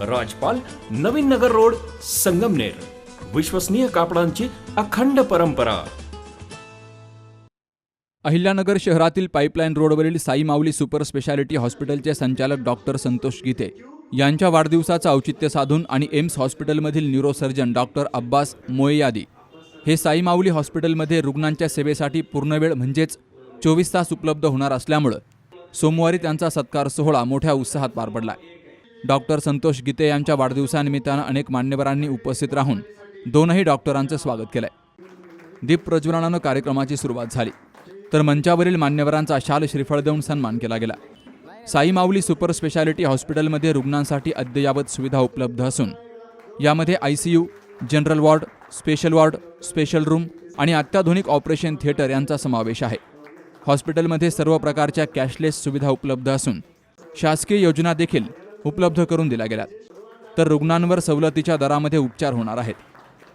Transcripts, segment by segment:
राजपाल Navin Nagar road Sangamner. विश्वसनीय कापडांची अखंड परंपरा. अहिल्यानगर शहरातील पाईपलाईन रोडवरील साई माऊली सुपर स्पेशालिटी हॉस्पिटलचे संचालक डॉक्टर संतोष गीते यांच्या वाढदिवसाचं औचित्य साधून आणि एम्स हॉस्पिटलमधील न्यूरोसर्जन डॉक्टर अब्बास मोययादी हे साई माऊली हॉस्पिटलमध्ये रुग्णांच्या सेवेसाठी पूर्णवेळ म्हणजेच चोवीस तास उपलब्ध होणार असल्यामुळं सोमवारी त्यांचा सत्कार सोहळा मोठ्या उत्साहात पार पडला डॉक्टर संतोष गीते यांच्या वाढदिवसानिमित्तानं अनेक मान्यवरांनी उपस्थित राहून दोनही डॉक्टरांचं स्वागत केलंय. दीप प्रज्वलनानं कार्यक्रमाची सुरुवात झाली. तर मंचावरील मान्यवरांचा शाल श्रीफळ देऊन सन्मान केला गेला. साई माऊली सुपर स्पेशालिटी हॉस्पिटलमध्ये रुग्णांसाठी अद्ययावत सुविधा उपलब्ध असून यामध्ये I C U general ward special ward special room आणि अत्याधुनिक ऑपरेशन थिएटर यांचा समावेश आहे. हॉस्पिटलमध्ये सर्व प्रकारच्या कॅशलेस सुविधा उपलब्ध असून शासकीय योजना देखील उपलब्ध करून दिल्या गेल्यात. तर रुग्णांवर सवलतीच्या दरामध्ये उपचार होणार आहेत.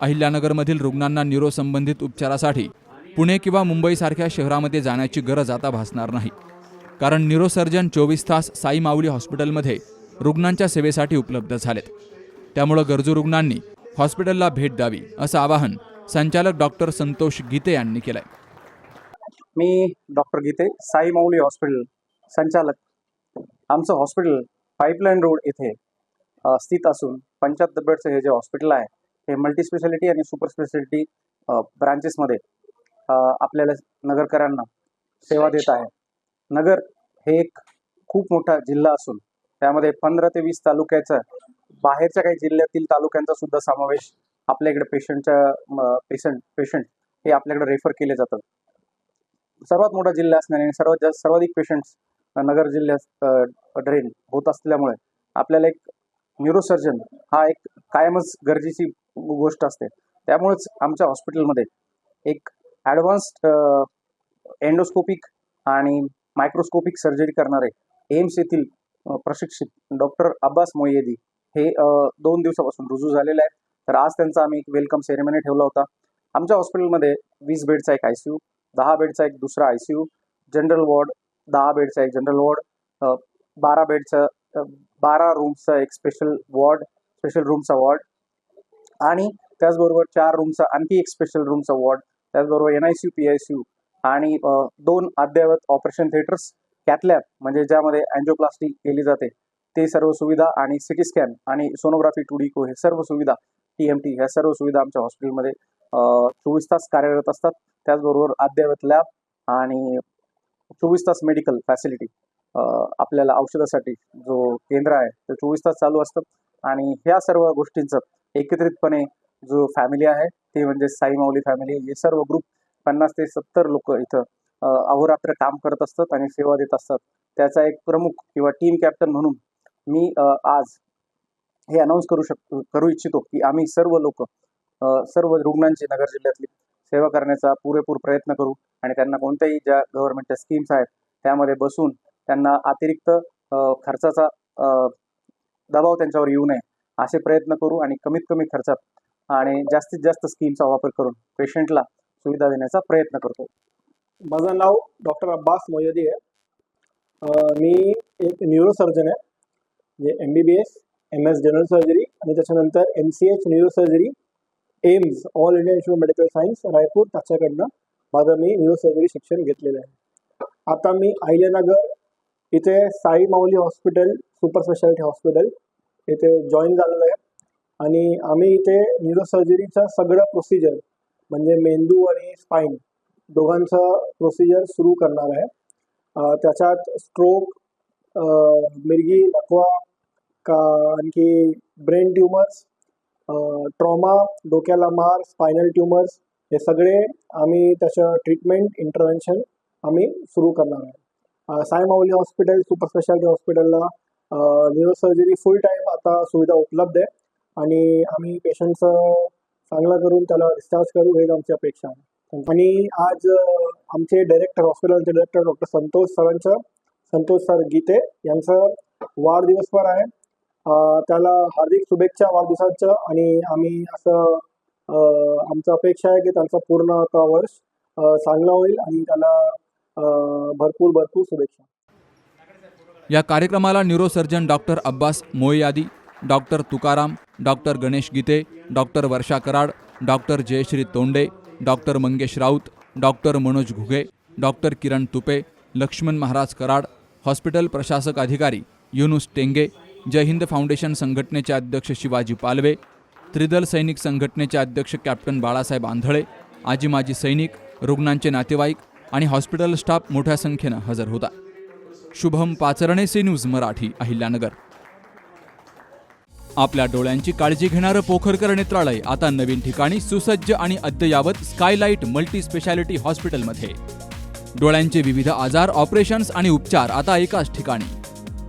अहिल्यानगरमधील रुग्णांना न्यूरोसंबंधित उपचारासाठी पुणे किंवा मुंबईसारख्या शहरामध्ये जाण्याची गरज आता भासणार नाही. कारण न्यूरोसर्जन चोवीस तास साई माऊली हॉस्पिटलमध्ये रुग्णांच्या सेवेसाठी उपलब्ध झालेत. त्यामुळं गरजू रुग्णांनी हॉस्पिटलला भेट द्यावी असं आवाहन संचालक डॉक्टर संतोष गीते यांनी केलंय. मी डॉक्टर गीते साई माऊली हॉस्पिटल संचालक. आमचं हॉस्पिटल पाईपलाईन रोड येथे स्थित असून पंच्याहत्तर बेडचं हे जे हॉस्पिटल आहे हे मल्टी स्पेशालिटी आणि सुपर स्पेशालिटी ब्रांचेसमध्ये आपल्याला नगरकरांना सेवा देत आहे. नगर हे एक खूप मोठा जिल्हा असून त्यामध्ये पंधरा ते वीस तालुक्याचा बाहेरच्या काही जिल्ह्यातील तालुक्यांचा सुद्धा समावेश आपल्याकडे पेशंटच्या पेशंट पेशंट हे आपल्याकडे रेफर केले जातात. सर्वात मोठा जिल्हा असल्याने सर्वात जास्त सर्वाधिक पेशंट्स नगर जिल्ह्यात ड्रेन होत असल्यामुळे आपल्याला एक न्यूरोसर्जन हा एक कायमच गरजेची गोष्ट असते. त्यामुळेच आमच्या हॉस्पिटलमध्ये एक ॲडव्हान्स्ड एंडोस्कोपिक आणि मायक्रोस्कोपिक सर्जरी करणारे एम्स येथील प्रशिक्षित डॉक्टर अब्बास मोयेदी हे दोन दिवसापासून रुजू झालेले आहेत. तर आज त्यांचा आम्ही एक वेलकम सेरेमनी ठेवला होता. आमच्या हॉस्पिटलमध्ये वीस बेडचा एक आय सी यू दहा बेडचा एक दुसरा I C U general ward दहा बेडचा एक जनरल वॉर्ड बारा बेडचं बारा रूम्सचा एक स्पेशल वॉर्ड स्पेशल रूमचा वॉर्ड आणि त्याचबरोबर चार रूमचा आणखी एक स्पेशल रूमचा वॉर्ड त्याचबरोबर N I C U P I C U आणि दोन अद्ययावत ऑपरेशन थिएटर्स कॅथलॅब म्हणजे ज्यामध्ये अँजिओप्लास्टी केली जाते ते सर्व सुविधा आणि सिटी स्कॅन आणि सोनोग्राफी टू डी को हे सर्व सुविधा टी एम टी ह्या सर्व सुविधा आमच्या हॉस्पिटलमध्ये चोवीस तास कार्यरत असतात. त्याचबरोबर अद्ययावत लॅब आणि चोवीस तास मेडिकल फॅसिलिटी आपल्याला औषधासाठी जो केंद्र आहे ते चोवीस तास चालू असतं. आणि ह्या सर्व गोष्टींचं एकत्रितपणे जो फॅमिली आहे ती म्हणजे साई माऊली फॅमिली हे सर्व ग्रुप पन्नास ते सत्तर लोक इथं अहोरात्र काम करत असतात आणि सेवा देत असतात. त्याचा एक प्रमुख किंवा टीम कॅप्टन म्हणून मी आज हे अनाऊन्स करू शक करू इच्छितो की आम्ही सर्व लोक सर्व रुग्णांची नगर जिल्ह्यातली सेवा करण्याचा पुरेपूर प्रयत्न करू आणि त्यांना कोणत्याही ज्या गव्हर्नमेंटच्या स्कीम्स आहेत त्यामध्ये बसून त्यांना अतिरिक्त खर्चाचा दबाव त्यांच्यावर येऊ नये असे प्रयत्न करू आणि कमीत कमी खर्चात आणि जास्तीत जास्त स्कीमचा वापर करून पेशंटला सुविधा देण्याचा प्रयत्न करतो. माझं नाव डॉक्टर अब्बास मोयदी आहे. मी एक न्यूरोसर्जन आहे म्हणजे M B B S M S general surgery आणि त्याच्यानंतर M C H neurosurgery AIIMS all India institute medical science Raipur त्याच्याकडनं माझं मी न्यूरोसर्जरी शिक्षण घेतलेलं आहे. आता मी अहिल्यानगर इथे Sai Mauli hospital super speciality hospital इथे जॉईन झालेलो आहे. आणि आम्ही इथे न्यूरोसर्जरीचं सगळं प्रोसिजर म्हणजे मेंदू आणि स्पाईन दोघांचं प्रोसिजर सुरू करणार आहे. त्याच्यात स्ट्रोक मिरगी लकवा का आणखी ब्रेन ट्युमर्स ट्रॉमा डोक्याला मार स्पायनल ट्युमर्स हे सगळे आम्ही त्याचं ट्रीटमेंट इंटरव्हेन्शन आम्ही सुरू करणार आहे. अ, Sai Mauli hospital super speciality हॉस्पिटलला न्यूरोसर्जरी फुल टाईम आता सुविधा उपलब्ध आहे. आणि आम्ही पेशंटचं चांगला करून त्याला डिस्चार्ज करू हेच आमची अपेक्षा आहे. आणि आज आमचे डायरेक्टर हॉस्पिटलचे डायरेक्टर डॉक्टर संतोष सरांचं संतोष सर गीते यांचं वाढदिवस पण आहे. त्याला हार्दिक शुभेच्छा वाढदिवसाच्या आणि आम्ही असं आमचं अपेक्षा आहे की त्यांचं पूर्ण वर्ष चांगला होईल आणि त्याला भरपूर भरपूर शुभेच्छा. या कार्यक्रमाला neurosurgeon doctor Abbas Moyadi doctor Tukaram doctor Ganesh Gite doctor Varsha Karad doctor Jayashree Tonde doctor Mangesh Raut doctor Manoj Ghuge doctor Kiran Tupe Laxman Maharaj Karad hospital प्रशासक अधिकारी युनुस टेंगे जय हिंद फाउंडेशन संघटनेचे अध्यक्ष शिवाजी पालवे त्रिदल सैनिक संघटनेचे अध्यक्ष कॅप्टन बाळासाहेब आंधळे आजी माजी सैनिक रुग्णांचे नातेवाईक आणि हॉस्पिटल स्टाफ मोठ्या संख्येनं हजर होता. Shubham Pacharne C news Marathi Ahilyanagar. आपल्या डोळ्यांची काळजी घेणारं पोखरकर नेत्रालय आता नवीन ठिकाणी सुसज्ज आणि अद्ययावत स्कायलाइट मल्टी स्पेशालिटी हॉस्पिटलमध्ये. डोळ्यांचे विविध आजार ऑपरेशन्स आणि उपचार आता एकाच ठिकाणी.